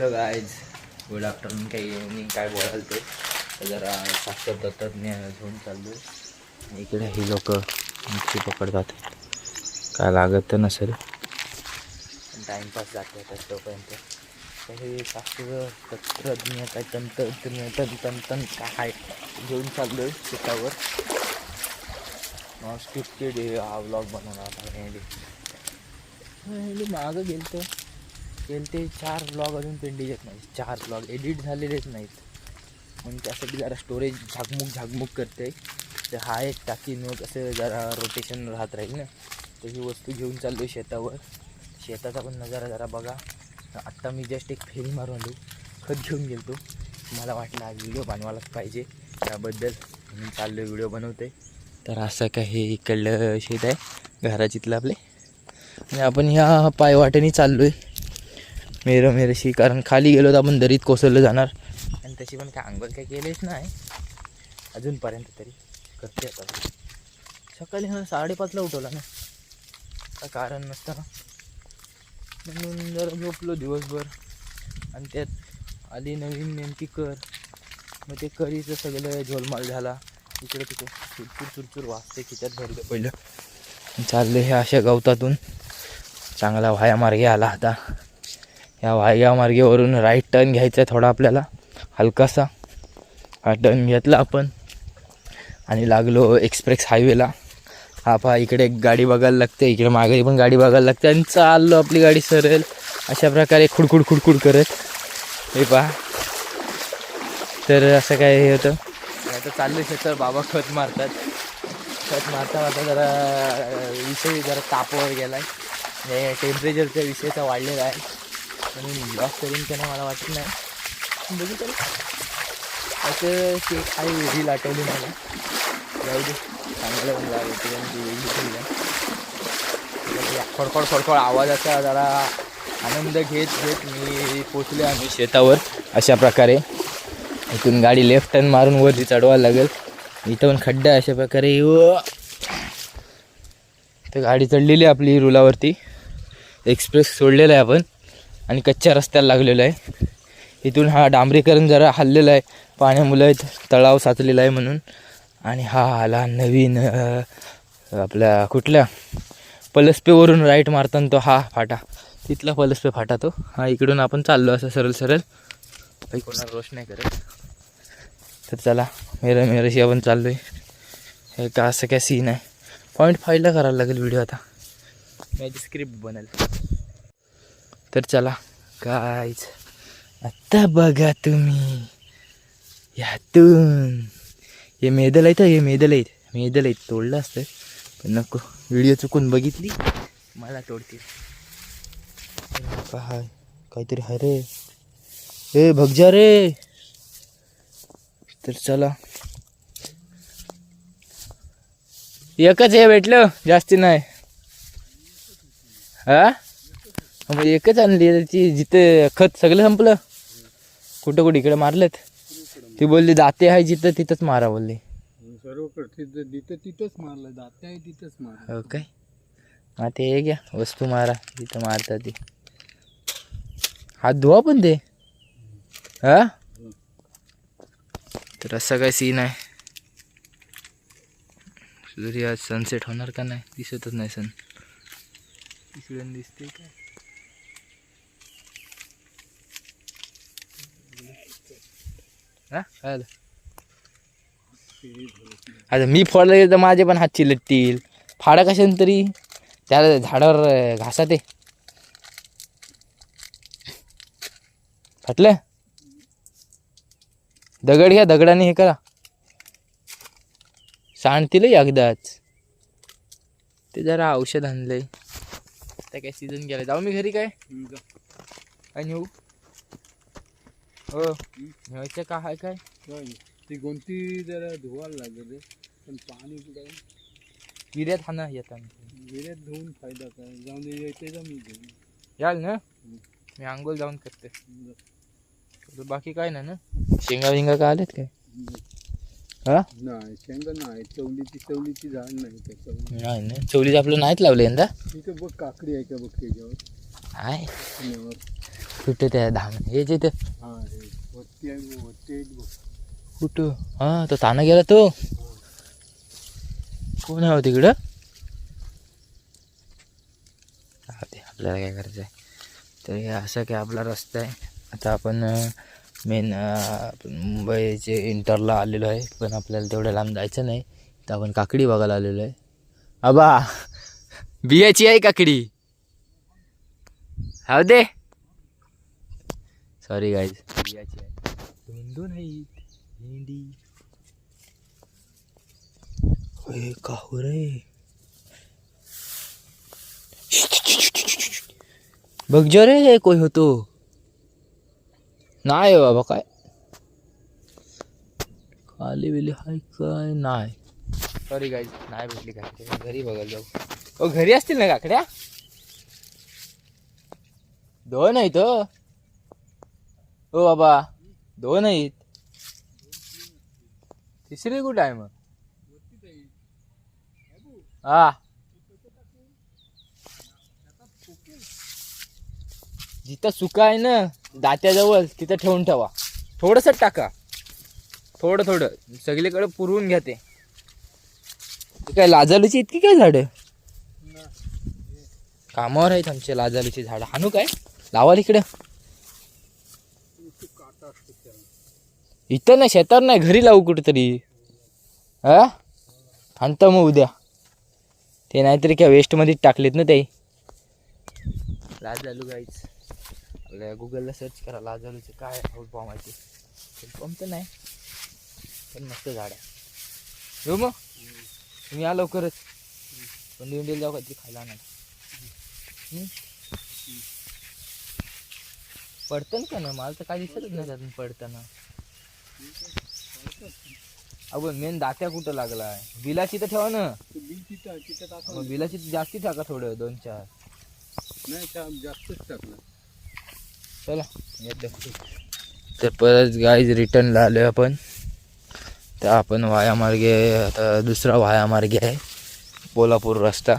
Hello guys good afternoon काही evening काय बोलाल ते? जरा साक्षर दत्तज्ञ घेऊन चाललो इकडे ही लोक मच्छी पकडतात काय लागत तर नसेल. टाईमपास जाते तर तोपर्यंत. तर हे शास्त्र तंत्रज्ञ काय तंत्र तंत्र काय घेऊन चाललो आहे शेतावर स्क्रिप्टेड हा व्लॉग बनवणार मागं गेलं तर ते चार ब्लॉग अजून पेंडिंग येत नाही चार ब्लॉग एडिट झालेलेच नाहीत. म्हणजे मग त्यासाठी जरा स्टोरेज झाकमुक झाकमुक करते. तर हा एक टाकी मग असं जरा रोटेशन राहत राहील ना. तर ही वस्तू घेऊन चाललो शेतावर. शेताचा पण नजारा जरा बघा. आत्ता मी जस्ट एक फेरी मारून आलो. खत घेऊन गेलो मला वाटलं आज व्हिडिओ बनवायलाच पाहिजे. त्याबद्दल मी चाललो व्हिडिओ बनवते. तर असं काय हे इकडलं शेत आहे. घराचितलं आपले. आणि आपण ह्या पायवाटेने चाललो आहे मेरं मेरशी कारण खाली गेलो तर आपण दरीत कोसळलं जाणार. आणि तशी पण काय अंघोळ काय केलेच नाही. अजूनपर्यंत तरी. करते आता. सकाळी साडेपाचला उठवला ना. काय कारण नसतं म्हणून जरा झोपलो दिवसभर. आणि त्यात आली नवीन नेमकी कर. मग ते करीचं सगळं झोलमाल झाला. इकडे तिकडे चुरचूर चुरचूर वाजते खिच्यात भरलं पहिलं. चाललं हे अशा गवतातून. चांगला व्हाया मार्गे आला आता. या वायगाव मार्गेवरून राईट टर्न घ्यायचा आहे थोडा आपल्याला. हलकासा. हा टर्न घेतला आपण. आणि लागलो एक्सप्रेस हायवेला हा पहा इकडे एक गाडी बघायला लागते. इकडे मागे पण गाडी बघायला लागते. आणि चाललो आपली गाडी सरेल अशा प्रकारे खुडखुड खुडखुड करत. हे पहा. तर असं काय हे होतं? आता चाललं शेतात बाबा खत मारतात. खत मारता मारता जरा विषय जरा तापावर गेला आहे टेम्परेचरचा विषयचा वाढलेला आहे. आणि लॉस करीन त्यानं नाही मला वाटत नाही. बघू तर. असं ते काही रील आठवली मला. जाऊ दे. चांगलं पण लागलं या खडखड खडखड आवाजाचा जरा आनंद घेत घेत मी पोचले आम्ही शेतावर अशा प्रकारे. इथून गाडी लेफ्ट टर्न मारून वरती चढवायला लागेल. इथं पण खड्डा अशा प्रकारे. तर गाडी चढलेली आहे आपली रुलावरती. एक्सप्रेस सोडलेला आहे आपण. आणि कच्च्या रस्त्याला लागलेलो आहे. इथून हा डांबरीकरण जरा हल्लेलं आहे. पाण्यामुळे तळाव साचलेला आहे म्हणून. आणि हा आला नवीन आपल्या कुठल्या? पलसपेवरून राईट मारताना तो हा फाटा. तिथला पलसपे फाटा तो. हा इकडून आपण चाललो असं सरळ सरळ. काही कोणाला रोष नाही करत. तर चला मेरं मेरशी आपण चाललो आहे हे का असं काय सीन आहे? पॉईंट फाईव्हला करायला लागेल व्हिडिओ आता. माझी स्क्रिप्ट बनेल. तर चला. कायच आत्ता बघा तुम्ही. यातून. हे मेदल आहेत हे मेदल आहेत. मेदल आहेत तोडलं असतं. पण नको व्हिडिओ चुकून बघितली. मला तोडतील काय काहीतरी हाय रे ए भगजा रे. तर चला. एकच हे भेटलं जास्ती नाही. हा? मग एकच आणली आहे ती जिथे खत सगळं संपलं. कुठं कुठं इकडे मारलेत. ती बोलली दाते आहे जिथं तिथंच मारा बोलली. तिथं जिथं तिथंच मारलं जाते आहे तिथंच मारलं. हो हा ते हे घ्या वस्तू मारा तिथं मारता ती. हात धुवा पण ते. हा? तर असं काय सीन आहे. सूर्य आज सनसेट होणार का नाही? दिसतच नाही सन तिकडून दिसते काय? हा? काय झालं? आता मी फोडलं तर माझे पण हात चिलटतील. फाडा कशाने तरी? त्या झाडावर घासा ते. फाटलं? दगड घ्या दगडाने हे करा. सांडतील एकदाच. ते जरा औषध आणलंय. त्या काय सीझन गेलाय. जाऊ मी घरी काय? नेऊ हो. न्यायचं का हाय काय? काय ती कोणती जरा धुवायला लागेल रे पण पाणी कुठं आहे? विर्यात हाना येतात विहिरीत धुवून फायदा काय? जाऊन येते जा मी घेऊन याल ना? मी आंघोळ जाऊन करते. तर बाकी काय नाही ना? शेंगा विंगा का आलेत काय? हा? नाही शेंगा नाही. चवलीची चवलीची झाड नाही नाही ना? चवलीच आपलं नाहीत लावलं यंदा? तिथं बघ काकडी आहे का बघ त्याच्यावर? आहे. कुठे त्या धान. हे जे ते कुठं? हा तो ताना गेला तो. कोण आहे हो तिकडं? हा ते आपल्याला काय करायचं आहे तर हे असं काय आपला रस्ता आहे. आता आपण मेन मुंबईचे इंटरला आलेलो आहे. पण आपल्याला तेवढं लांब जायचं नाही. तर आपण काकडी बघायला आलेलो आहे. आबा बियाची आहे काकडी. हा दे. सॉरी गाईज बियाची आहे. दोन दोन आहेत भेंडी अरे काहू हो रे? बघ जो रे कोई होतो नाही हो बाबा काय? खाली बिली हाय काय? नाही. सॉरी गाईज नाही भेटली काय घरी बघायला जाऊ. ओ घरी असतील ना काकड्या? दोन तर हो ओ बाबा दोन आहेत. तिसरी कुठं आहे मग? हा. जिथं सुका आहे ना दात्याजवळ तिथं ठेवून ठेवा. थोडंसं टाका. थोडं थोडं. सगळीकडे पुरवून घ्या ते. काय लाजालूची इतकी काय झाडं? कामावर आहेत आमचे लाजालूची झाडं. आणू काय? लावाल इकडं नुसतं काटा असतो त्याला. इथं नाही शेतात नाही घरी लावू कुठेतरी. हा? आणतो मग उद्या. ते नाहीतरी काय वेस्टमध्येच टाकलेत ना ते. लाजालू गाईच आपल्या गुगलला सर्च करा लाजालूचं काय पाव माहिती? पंप तर नाही. पण मस्त झाड आहे. हो मग. तुम्ही या लवकरच. पण दिंडीला जाऊ काहीतरी खायला नाही पडतं का ना मला तर काय दिसतच नाही त्यातून पडताना. अगं मेन दात्या कुठं लागलाय? बिलाची तर ठेवा ना. मग बिलाची जास्ती टाका थोडं दोन चार. नाही त्या जास्तच टाकलं. चला तर परत गाईज रिटर्नला आलो आपण. तर आपण वायामार्गे आता दुसरा वायामार्गे आहे कोल्हापूर रस्ता.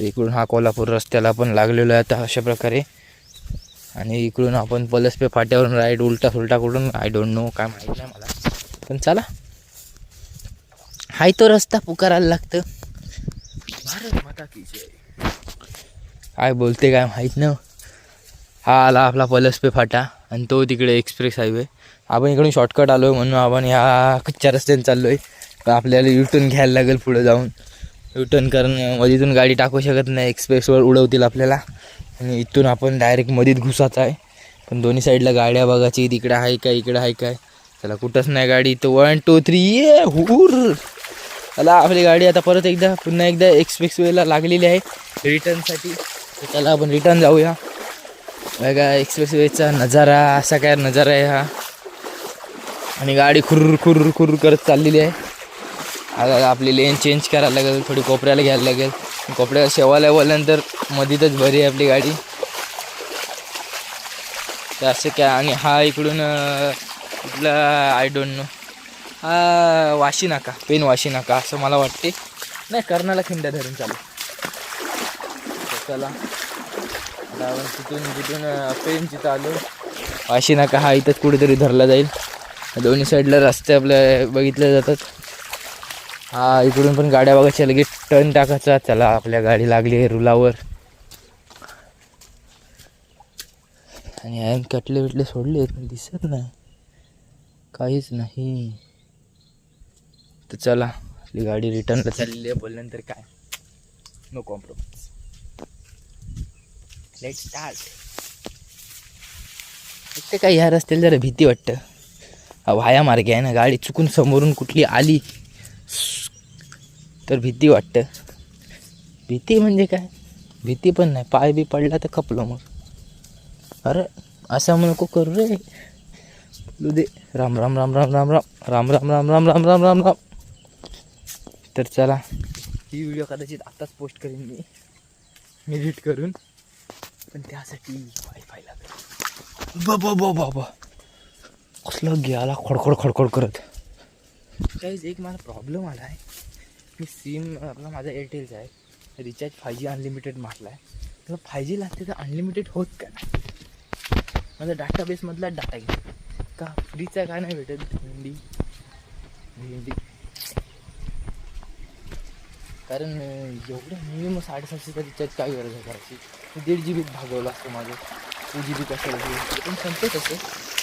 इकडून हा कोल्हापूर रस्त्याला आपण लागलेलो आहे आता अशा प्रकारे. आणि इकडून आपण पलसपे फाट्यावरून राईट उलटा सुलटा कुठून आय डोंट नो काय माहीत नाही मला. पण चला. हाय तो रस्ता पुकारायला लागतं. भारत माता की जय. काय बोलते काय माहीत नाही. हा आला आपला पलसपे फाटा आणि तो तिकडे एक्सप्रेस हायवे आपण इकडून शॉर्टकट आलो म्हणून आपण ह्या कच्च्या रस्त्याने चाललो आहे आपल्याला युटर्न घ्यायला लागेल पुढे जाऊन. युटर्न करून मधीतून गाडी टाकू शकत नाही एक्सप्रेसवर उडवतील आपल्याला. आणि इथून आपण डायरेक्ट मधीत घुसाचा आहे. पण दोन्ही साईडला गाड्या बघायची इकडं आहे काय इकडं आहे काय. त्याला कुठंच नाही गाडी. तर वन टू थ्री ये हुर. त्याला आपली गाडी आता परत एकदा पुन्हा एकदा एक्सप्रेस वेला लागलेली आहे. रिटर्नसाठी तर त्याला आपण रिटर्न जाऊया. बघा एक्सप्रेस वेचा नजारा असा काय नजारा आहे हा. आणि गाडी खुर्र खुर्र खुर्र करत चाललेली आहे. आता आपली लेन चेंज करायला लागेल थोडी कोपऱ्याला घ्यायला लागेल. कपडे शेवायला बोलल्यानंतर मधीतच भरी आहे आपली गाडी. तर असं काय आणि हा इकडून अं, आय डोंट नो हा वाशी नाका पेन वाशी नाका असं मला वाटते. नाही कर्णाला खिंड्या धरून चालू. चला. तिथून तिथून पेन तिथं आलो वाशी नाका हा इथंच कुठेतरी धरला जाईल. दोन्ही साईडला रस्ते आपल्या बघितले जातात. हा इकडून पण गाड्या बघायच्या लगेच टर्न टाकायचा. चला आपल्या गाडी लागली आहे रुलावर. आणि आयन कटले बिटले सोडले पण दिसत नाही. काहीच नाही. तर चला आपली गाडी रिटर्नला चाललेली आहे. बोलल्यानंतर काय? नो कॉम्प्रोमाइज लेट स्टार्ट ते काय ह्या रस्त्याला जरा भीती वाटतं. हा वाया मार्गे आहे ना गाडी चुकून समोरून कुठली आली. तर भीती वाटतं भीती म्हणजे काय भीती पण नाही पाय बी पडला तर खपलो मग अरे असं नको करू रे बोलू दे राम राम राम राम राम राम राम राम राम राम राम राम राम राम तर चला ही व्हिडिओ कदाचित आताच पोस्ट करीन मी एडिट करून पण त्यासाठी वायफाय लागेल बाबा बाबा बा कसलं गेला खडखड खडखड करत काहीच एक मला प्रॉब्लेम आला आहे मी सिम आपला माझा एअरटेलचा आहे. रिचार्ज फाय जी अनलिमिटेड मारला आहे. तर फाय जी लागते तर अनलिमिटेड होत का माझा डाटाबेसमधला डाटा घे. का फ्रीचा काय नाही भेटत? भेंडी. भेंडी. कारण एवढं मिनिमम साडेसातशेचा रिचार्ज काय गरज आहे करायची? दीड जी बीत भागवलं असतं माझं. टू जी बी कसं ते पण संपत असं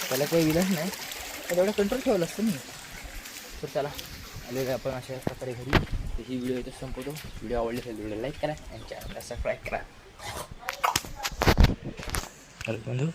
त्याला काही विलंच नाही. तर एवढं कंट्रोल ठेवलं असतं मी. तर त्याला आलेलं आपण अशा प्रकारे घरी. तर ही व्हिडिओ इथं संपवतो व्हिडिओ आवडली असेल व्हिडिओ लाईक करा आणि चॅनलला सबस्क्राईब करा तर बंधू